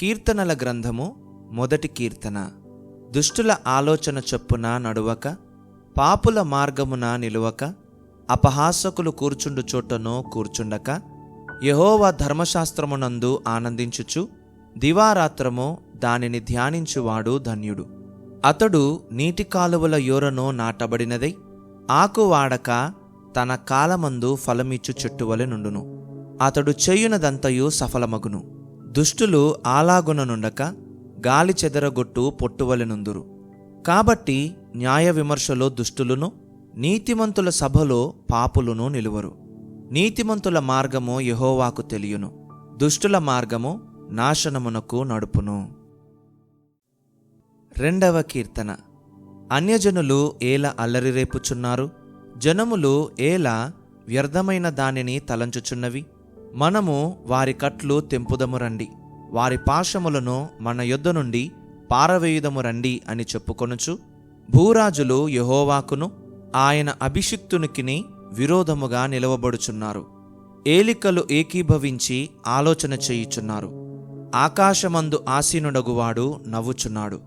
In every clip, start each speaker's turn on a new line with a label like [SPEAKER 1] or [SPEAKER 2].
[SPEAKER 1] కీర్తనల గ్రంథము మొదటి కీర్తన. దుష్టుల ఆలోచన చొప్పున నడువక పాపుల మార్గమున నిలువక అపహాసకులు కూర్చుండు చోటనో కూర్చుండక యహోవా ధర్మశాస్త్రమునందు ఆనందించుచు దివారాత్రము దానిని ధ్యానించువాడు ధన్యుడు. అతడు నీటి కాలువల యోరనో నాటబడినదై ఆకు వాడక తన కాలమందు ఫలమిచ్చు చెట్టువలె నుండును. అతడు చేయునదంతయు సఫలమగును. దుష్టులు ఆలాగుననుండక గాలి చెదరగొట్టు పొట్టువలెనుందురు. కాబట్టి న్యాయ విమర్శలో దుష్టులను నీతిమంతుల సభలో పాపులను నిలువరు. నీతిమంతుల మార్గము యెహోవాకు తెలియను. దుష్టుల మార్గము నాశనమునకు నడుపును. రెండవ కీర్తన. అన్యజనులు ఏల అల్లరి రేపుచున్నారు. జనములు ఏల వ్యర్థమైన దానిని తలంచుచున్నవి. మనము వారి కట్లు తెంపుదము రండి. వారి పాశములను మన యొద్ద నుండి పారవేయుదము రండి అని చెప్పుకొనుచు భూరాజులు యహోవాకును ఆయన అభిషిక్తునికిని విరోధముగా నిలవబడుచున్నారు. ఏలికలు ఏకీభవించి ఆలోచన చేయుచున్నారు. ఆకాశమందు ఆసీనుడగువాడు నవ్వుచున్నాడు.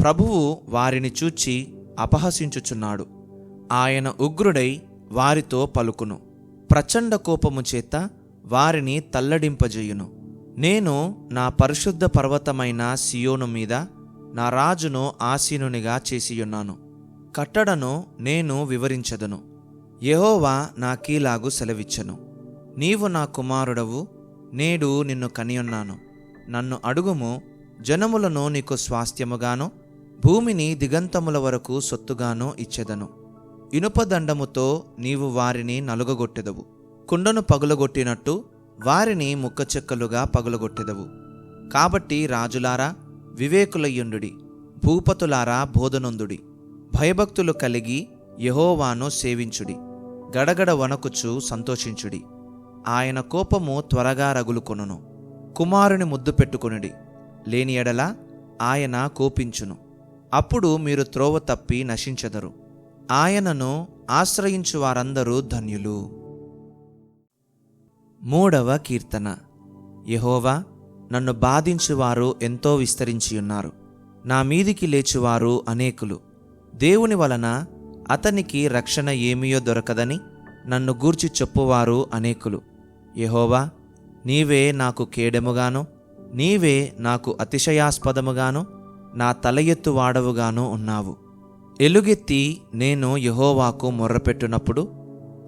[SPEAKER 1] ప్రభువు వారిని చూచి అపహసించుచున్నాడు. ఆయన ఉగ్రుడై వారితో పలుకును. ప్రచండ కోపము చేత వారిని తల్లడింపజేయును. నేను నా పరిశుద్ధ పర్వతమైన సియోను మీద నా రాజును ఆసీనునిగా చేసియున్నాను. కట్టడను నేను వివరించదను. నా నాకీలాగు సెలవిచ్చను. నీవు నా కుమారుడవు నేడు నిన్ను కనియున్నాను. నన్ను అడుగుము జనములను నీకు స్వాస్థ్యముగాను భూమిని దిగంతముల వరకు సొత్తుగాను ఇచ్చెదను. ఇనుపదండముతో నీవు వారిని నలుగగొట్టెదవు. కుండను పగులగొట్టినట్టు వారిని ముక్కచెక్కలుగా పగులగొట్టెదవు. కాబట్టి రాజులారా వివేకులయ్యుండుడి భూపతులారా బోధనొందుడి భయభక్తులు కలిగి యహోవాను సేవించుడి గడగడ వణకుచు సంతోషించుడి. ఆయన కోపము త్వరగా రగులుకొనును కుమారుని ముద్దు పెట్టుకొనుడి. లేని ఎడల ఆయన కోపించును. అప్పుడు మీరు త్రోవ తప్పి నశించెదరు. ఆయనను ఆశ్రయించు వారందరూ ధన్యులు. మూడవ కీర్తన. యహోవా నన్ను బాధించువారు ఎంతో విస్తరించియున్నారు. నా మీదికి లేచువారు అనేకులు. దేవుని వలన అతనికి రక్షణ ఏమియో దొరకదని నన్ను గూర్చి చెప్పువారు అనేకులు. యహోవా నీవే నాకు కేడెముగాను నీవే నాకు అతిశయాస్పదముగాను నా తల ఎత్తు వాడవుగాను ఉన్నావు. ఎలుగెత్తి నేను యహోవాకు మొర్రపెట్టునప్పుడు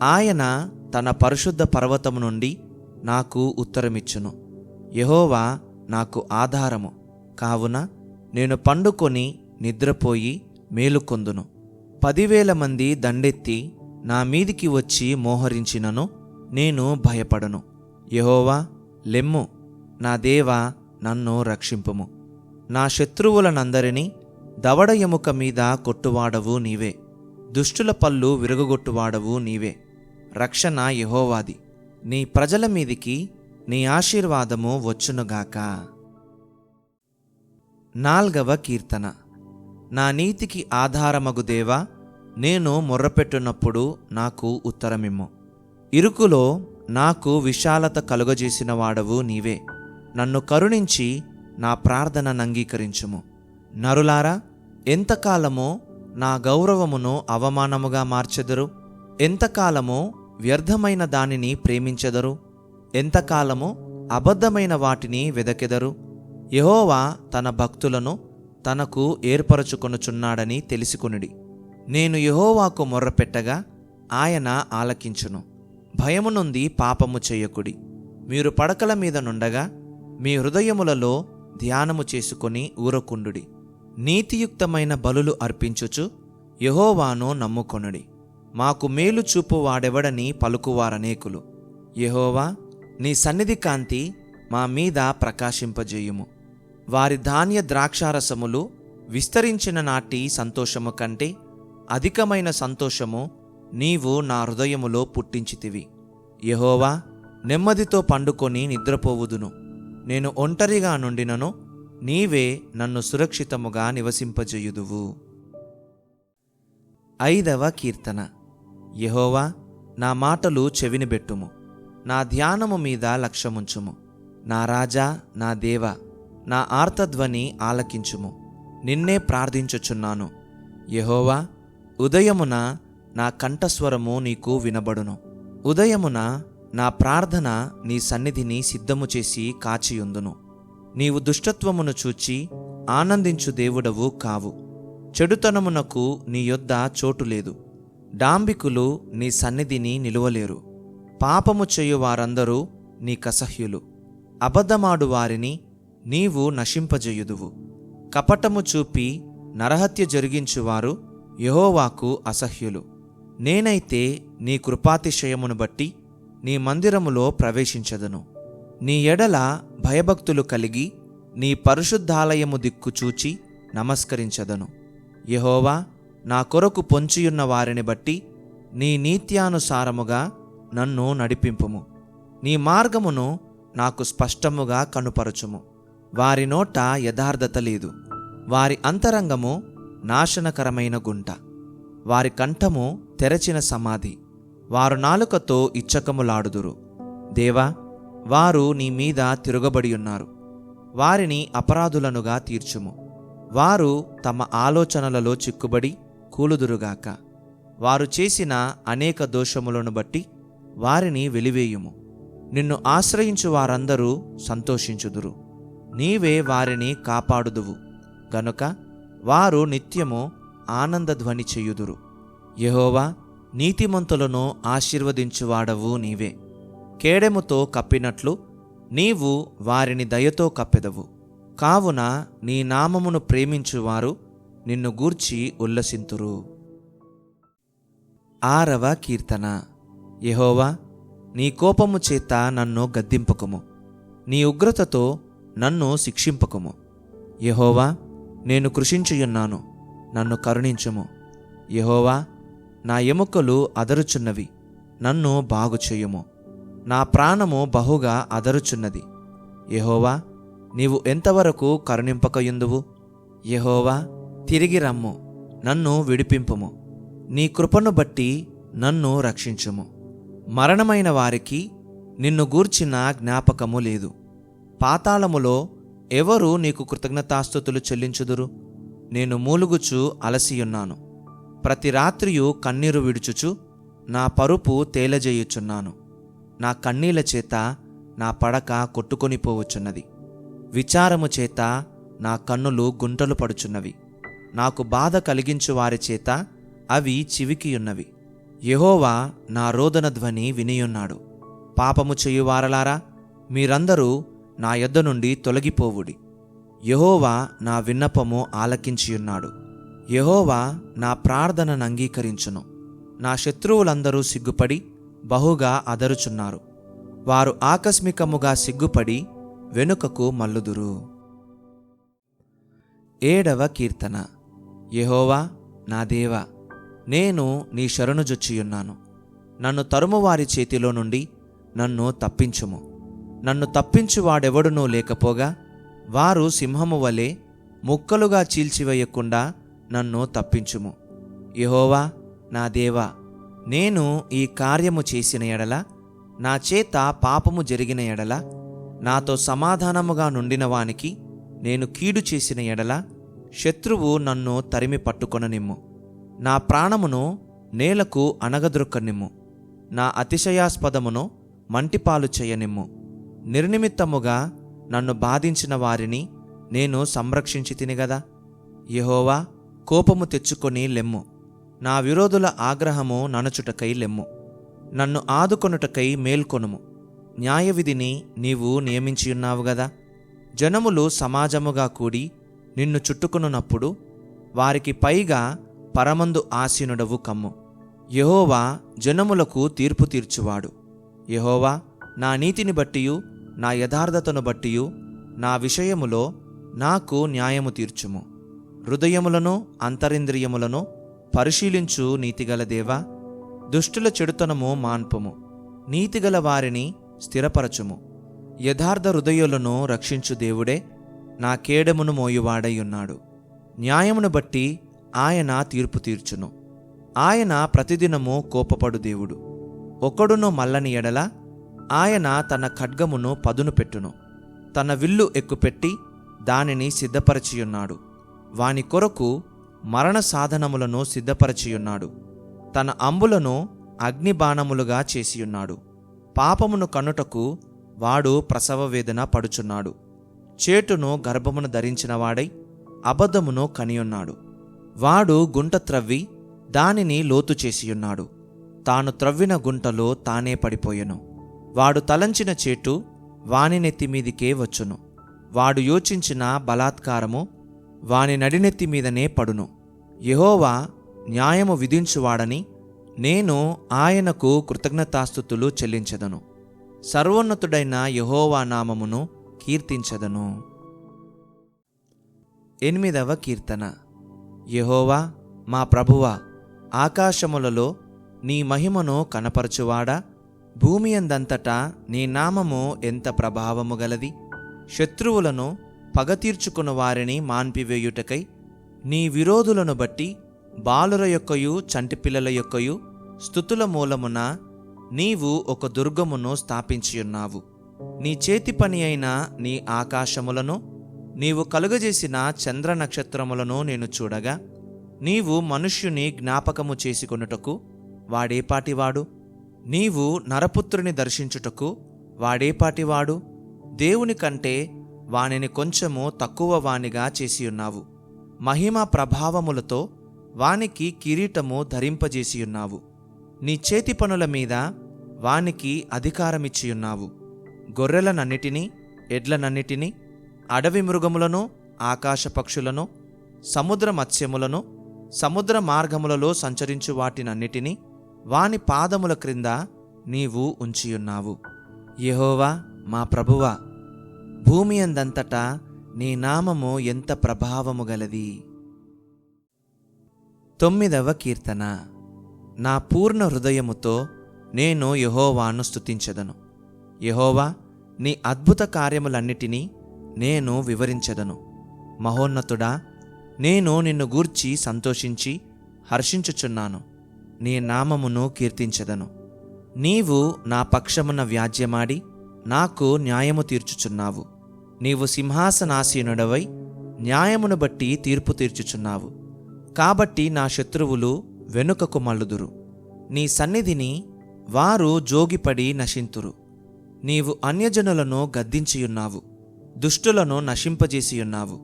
[SPEAKER 1] ఆయన తన పరిశుద్ధ పర్వతము నుండి నాకు ఉత్తరమిచ్చును. యహోవా నాకు ఆధారము. కావున నేను పండుకొని నిద్రపోయి మేలుకొందును. పదివేల మంది దండెత్తి నా మీదికి వచ్చి మోహరించినను నేను భయపడను. యహోవా లెమ్ము నా దేవా నన్ను రక్షింపుము. నా శత్రువులనందరినీ దవడ ఎముక మీద కొట్టువాడవు నీవే. దుష్టుల పళ్ళు విరగొట్టువాడవు నీవే. రక్షణ యహోవాది. నీ ప్రజల మీదికి నీ ఆశీర్వాదము వచ్చునుగాక. నాల్గవ కీర్తన. నా నీతికి ఆధారమగు దేవా నేను మొర్రపెట్టున్నప్పుడు నాకు ఉత్తరమిమ్ము. ఇరుకులో నాకు విశాలత కలుగజేసిన వాడవు నీవే. నన్ను కరుణించి నా ప్రార్థనను అంగీకరించుము నరులారా ఎంతకాలమో నా గౌరవమును అవమానముగా మార్చెదరు? ఎంతకాలమో వ్యర్థమైన దానిని ప్రేమించెదరు. ఎంతకాలము అబద్ధమైన వాటిని వెదకెదరు. యహోవా తన భక్తులను తనకు ఏర్పరచుకొనుచున్నాడని తెలుసుకునుడి. నేను యహోవాకు మొర్రపెట్టగా ఆయన ఆలకించును. భయము నుండి పాపము చేయకుడి. మీరు పడకల మీద నుండగా మీ హృదయములలో ధ్యానము చేసుకొని ఊరకుండుడి. నీతియుక్తమైన బలులు అర్పించుచు యహోవాను నమ్ముకొనుడి. మాకు మేలు చూపు వాడెవడని పలుకువారనేకులు యహోవా నీ సన్నిధి కాంతి మా మీద ప్రకాశింపజేయుము. వారి ధాన్య ద్రాక్షారసములు విస్తరించిన నాటి సంతోషము కంటే అధికమైన సంతోషము నీవు నా హృదయములో పుట్టించితివి. యహోవా నెమ్మదితో పండుకొని నిద్రపోవుదును. నేను ఒంటరిగా నుండినను నీవే నన్ను సురక్షితముగా నివసింపజేయుదువు. ఐదవ కీర్తన. యహోవా నా మాటలు చెవినిబెట్టుము. నా ధ్యానము మీద లక్ష్యముంచుము. నా రాజా నా దేవ నా ఆర్తధ్వని ఆలకించుము. నిన్నే ప్రార్థించుచున్నాను. యహోవా ఉదయమున నా కంఠస్వరము నీకు వినబడును. ఉదయమున నా ప్రార్థన నీ సన్నిధిని సిద్ధము చేసి కాచియుందును. నీవు దుష్టత్వమును చూచి ఆనందించు దేవుడవు కావు. చెడుతనమునకు నీ యొద్ద చోటు లేదు. డాంబికులు నీ సన్నిధిని నిలువలేరు. పాపము చేయు వారందరూ నీకసహ్యులు అబద్ధమాడు వారిని నీవు నశింపజేయుదువు. కపటము చూపి నరహత్య జరిగించువారు యహోవాకు అసహ్యులు. నేనైతే నీ కృపాతిశయమును బట్టి నీ మందిరములో ప్రవేశించదను. నీ ఎడల భయభక్తులు కలిగి నీ పరిశుద్ధాలయము దిక్కు చూచి నమస్కరించదను. యహోవా నా కొరకు పొంచియున్న వారిని బట్టి నీ నీత్యానుసారముగా నన్ను నడిపింపుము. నీ మార్గమును నాకు స్పష్టముగా కనుపరచుము. వారి నోట యథార్థత లేదు. వారి అంతరంగము నాశనకరమైన గుంట. వారి కంఠము తెరచిన సమాధి. వారు నాలుకతో ఇచ్చకములాడుదురు. దేవా వారు నీ మీద తిరగబడి ఉన్నారు వారిని అపరాధులనుగా తీర్చుము. వారు తమ ఆలోచనలలో చిక్కుబడి కూలుదురుగాక. వారు చేసిన అనేక దోషములను బట్టి వారిని వెలివేయుము. నిన్ను ఆశ్రయించు వారందరూ సంతోషించుదురు. నీవే వారిని కాపాడుదువు. గనుక వారు నిత్యము ఆనందధ్వని చెయ్యుదురు యహోవా నీతిమంతులను ఆశీర్వదించువాడవు నీవే. కేడెముతో కప్పినట్లు నీవు వారిని దయతో కప్పెదవు. కావున నీ నామమును ప్రేమించువారు నిన్ను గూర్చి ఉల్లసింతురు. ఆరవ కీర్తన. యహోవా నీ కోపము చేత నన్ను గద్దింపకుము. నీ ఉగ్రతతో నన్ను శిక్షింపకుము. యహోవా నేను కృషించుయున్నాను నన్ను కరుణించుము. యహోవా నా ఎముకలు అదరుచున్నవి నన్ను బాగుచేయుము. నా ప్రాణము బహుగా అదరుచున్నది. యహోవా నీవు ఎంతవరకు కరుణింపకయుందువు? యహోవా తిరిగి రమ్ము నన్ను విడిపింపుము. నీ కృపను బట్టి నన్ను రక్షించుము. మరణమైన వారికి నిన్ను గూర్చిన జ్ఞాపకము లేదు. పాతాళములో ఎవరు నీకు కృతజ్ఞతాస్థుతులు చెల్లించుదురు? నేను మూలుగుచు అలసియున్నాను. ప్రతి రాత్రియు కన్నీరు విడుచుచు నా పరుపు తేలజేయుచున్నాను. నా కన్నీల చేత నా పడక కొట్టుకొనిపోవచ్చున్నది విచారము చేత నా కన్నులు గుంటలు పడుచున్నవి. నాకు బాధ కలిగించు వారి చేత అవి చివికియున్నవి. యహోవా నా రోదన ధ్వని వినియున్నాడు. పాపము చేయువారలారా మీరందరూ నా యొద్ద నుండి తొలగిపోవుడి. యహోవా నా విన్నపము ఆలకించియున్నాడు. యహోవా నా ప్రార్థనను అంగీకరించును. నా శత్రువులందరూ సిగ్గుపడి బహుగా అదరుచున్నారు. వారు ఆకస్మికముగా సిగ్గుపడి వెనుకకు మల్లుదురు ఏడవ కీర్తన. యహోవా నా దేవా నేను నీ శరణుజొచ్చియున్నాను నన్ను తరుమువారి చేతిలో నుండి నన్ను తప్పించుము. నన్ను తప్పించువాడెవడునూ లేకపోగా వారు సింహము వలె ముక్కలుగా చీల్చివేయకుండా నన్ను తప్పించుము. యహోవా నా దేవా నేను ఈ కార్యము చేసిన ఎడల నా చేత పాపము జరిగిన ఎడల నాతో సమాధానముగా నుండిన వానికి నేను కీడు చేసిన ఎడల శత్రువు నన్ను తరిమి పట్టుకొననిమ్ము. నా ప్రాణమును నేలకు అణగద్రొక్కనిమ్ము నా అతిశయాస్పదమును మంటిపాలు చేయనిమ్ము. నిర్నిమిత్తముగా నన్ను బాధించిన వారిని నేను సంరక్షించి తిని యహోవా యెహోవా కోపము తెచ్చుకొని లెమ్ము. నా విరోధుల ఆగ్రహము ననచుటకై లెమ్ము. నన్ను ఆదుకొనుటకై మేల్కొనుము. న్యాయవిధిని నీవు నియమించియున్నావు గదా? జనములు సమాజముగా కూడి నిన్ను చుట్టుకొనున్నప్పుడు వారికి పైగా పరమందు ఆసీనుడవు కమ్ము. యహోవా జనములకు తీర్పు తీర్చువాడు. యహోవా నా నీతిని బట్టియు నా యథార్థతను బట్టియు నా విషయములో నాకు న్యాయము తీర్చుము. హృదయములను అంతరింద్రియములను పరిశీలించు నీతిగల దేవా దుష్టుల చెడుతనము మాన్పము. నీతిగల వారిని స్థిరపరచుము. యథార్థ హృదయులను రక్షించు దేవుడే నా కేడమును మోయువాడై ఉన్నాడు. న్యాయమును బట్టి ఆయన తీర్పు తీర్చును. ఆయన ప్రతిదినము కోపపడు దేవుడు. ఒకడును మల్లని ఎడల ఆయన తన ఖడ్గమును పదును పెట్టును. తన విల్లు ఎక్కుపెట్టి దానిని సిద్ధపరచియున్నాడు. వాని కొరకు మరణ సాధనములను సిద్ధపరచియున్నాడు. తన అంబులను అగ్నిబాణములుగా చేసియున్నాడు. పాపమును కనుటకు వాడు ప్రసవ వేదన పడుచున్నాడు. చేటును గర్భమును ధరించినవాడై అబద్ధమును కనియున్నాడు. వాడు గుంట త్రవ్వి దానిని లోతు చేసియున్నాడు. తాను త్రవ్విన గుంటలో తానే పడిపోయెను. వాడు తలంచిన చేటు వాని నెత్తి మీదికే వచ్చును. వాడు యోచించిన బలాత్కారము వాని నడినెత్తి మీదనే పడును. యహోవా న్యాయము విధించువాడని నేను ఆయనకు కృతజ్ఞతాస్థుతులు చెల్లించెదను. సర్వోన్నతుడైన యహోవా నామమును కీర్తించదను. ఎనిమిదవ కీర్తన. యహోవా మా ప్రభువా ఆకాశములలో నీ మహిమను కనపరచువాడా? భూమి అందంతటా నీ నామము ఎంత ప్రభావము గలది? శత్రువులను పగతీర్చుకున్న వారిని మాన్పివేయుటకై నీ విరోధులను బట్టి బాలుర యొక్కయు చంటిపిల్లల యొక్కయు స్థుతుల మూలమున నీవు ఒక దుర్గమును స్థాపించియున్నావు. నీ చేతి పని అయిన నీ ఆకాశములను నీవు కలుగజేసిన చంద్ర నక్షత్రములను నేను చూడగా నీవు మనుష్యుని జ్ఞాపకము చేసుకొనుటకు వాడేపాటివాడు నీవు నరపుత్రుని దర్శించుటకు వాడేపాటివాడు దేవుని కంటే వానిని కొంచెము తక్కువ వానిగా చేసియున్నావు. మహిమ ప్రభావములతో వానికి కిరీటము ధరింపజేసియున్నావు. నీ చేతి పనుల మీద వానికి అధికారమిచ్చియున్నావు. గొర్రెలనన్నిటినీ ఎడ్లనన్నిటినీ అడవి మృగములను ఆకాశ పక్షులను సముద్ర మత్స్యములను సముద్ర మార్గములలో సంచరించు వాటినన్నిటినీ వాని పాదముల క్రింద నీవు ఉంచియున్నావు. యహోవా మా ప్రభువా భూమి అందంతటా నీ నామము ఎంత ప్రభావము గలది? తొమ్మిదవ కీర్తన. నా పూర్ణ హృదయముతో నేను యహోవాను స్తుతించెదను. యహోవా నీ అద్భుత కార్యములన్నిటినీ నేను వివరించెదను. మహోన్నతుడా నేను నిన్ను గూర్చి సంతోషించి హర్షించుచున్నాను. నీ నామమును కీర్తించదను. నీవు నా పక్షమున వ్యాజ్యమాడి నాకు న్యాయము తీర్చుచున్నావు. నీవు సింహాసనాసీనుడవై న్యాయమును బట్టి తీర్పు తీర్చుచున్నావు. కాబట్టి నా శత్రువులు వెనుకకు మల్లుదురు నీ సన్నిధిని వారు జోగిపడి నశింతురు. నీవు అన్యజనులను గద్దించియున్నావు దుష్టులను నశింపజేసియున్నావు.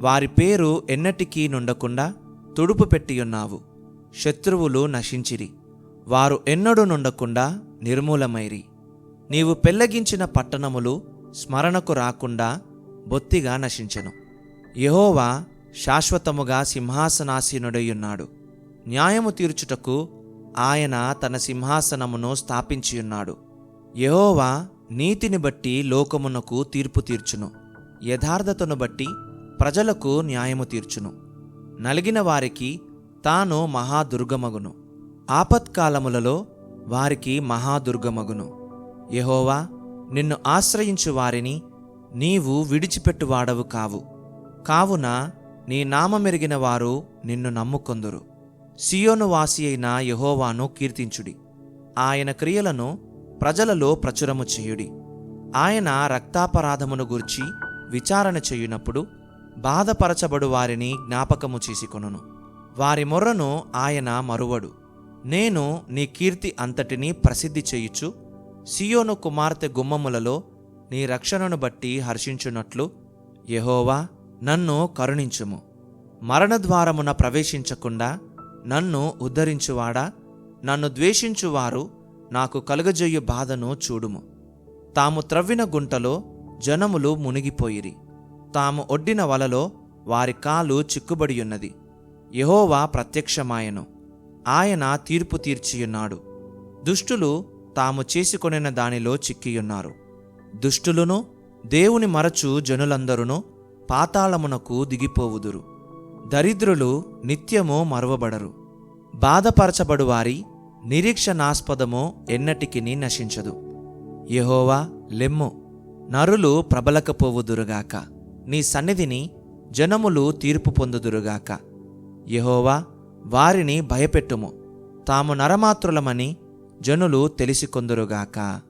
[SPEAKER 1] వారి పేరు ఎన్నటికీ నుండకుండా తుడుపు పెట్టియున్నావు. శత్రువులు నశించిరి వారు ఎన్నడూ నుండకుండా నిర్మూలమైరి. నీవు పెళ్ళగించిన పట్టణములు స్మరణకు రాకుండా బొత్తిగా నశించను. యహోవా శాశ్వతముగా సింహాసనాసీనుడయ్యున్నాడు. న్యాయము తీర్చుటకు ఆయన తన సింహాసనమును స్థాపించియున్నాడు. యహోవా నీతిని బట్టి లోకమునకు తీర్పు తీర్చును. యథార్థతను బట్టి ప్రజలకు న్యాయము తీర్చును. నలిగిన వారికి తాను మహాదుర్గమగును. ఆపత్కాలములలో వారికి మహాదుర్గమగును. యహోవా నిన్ను ఆశ్రయించు వారిని నీవు విడిచిపెట్టువాడవు కావు. కావున నీ నామమెరిగిన వారు నిన్ను నమ్ముకొందురు. సియోను వాసి అయిన యహోవాను కీర్తించుడి. ఆయన క్రియలను ప్రజలలో ప్రచురము చేయుడి. ఆయన రక్తాపరాధమును గూర్చి విచారణ చేయునప్పుడు బాధపరచబడు వారిని జ్ఞాపకము చేసుకొనును. వారి మొర్రను ఆయన మరువడు. నేను నీ కీర్తి అంతటినీ ప్రసిద్ధి చేయుచు సియోను కుమార్తె గుమ్మములలో నీ రక్షణను బట్టి హర్షించున్నట్లు యహోవా నన్ను కరుణించుము. మరణద్వారమున ప్రవేశించకుండా నన్ను ఉద్ధరించువాడా? నన్ను ద్వేషించువారు నాకు కలుగజేయు బాధను చూడుము. తాము త్రవ్విన గుంటలో జనములు మునిగిపోయిరి. తాము ఒడ్డిన వలలో వారి కాలు చిక్కుబడియున్నది. యహోవా ప్రత్యక్షమాయను. ఆయన తీర్పు తీర్చియున్నాడు. దుష్టులు తాము చేసుకొనిన దానిలో చిక్కియున్నారు. దుష్టులను దేవుని మరచు జనులందరును పాతాళమునకు దిగిపోవుదురు. దరిద్రులు నిత్యము మరువబడరు. బాధపరచబడువారి నిరీక్షణాస్పదము ఎన్నటికిని నశించదు. యహోవా లెమ్ము. నరులు ప్రబలకపోవుదురుగాక. నీ సన్నిధిని జనములు తీర్పు పొందుదురుగాక. యహోవా వారిని భయపెట్టుము. తాము నరమాత్రులమని జనులు తెలిసికొందురుగాక.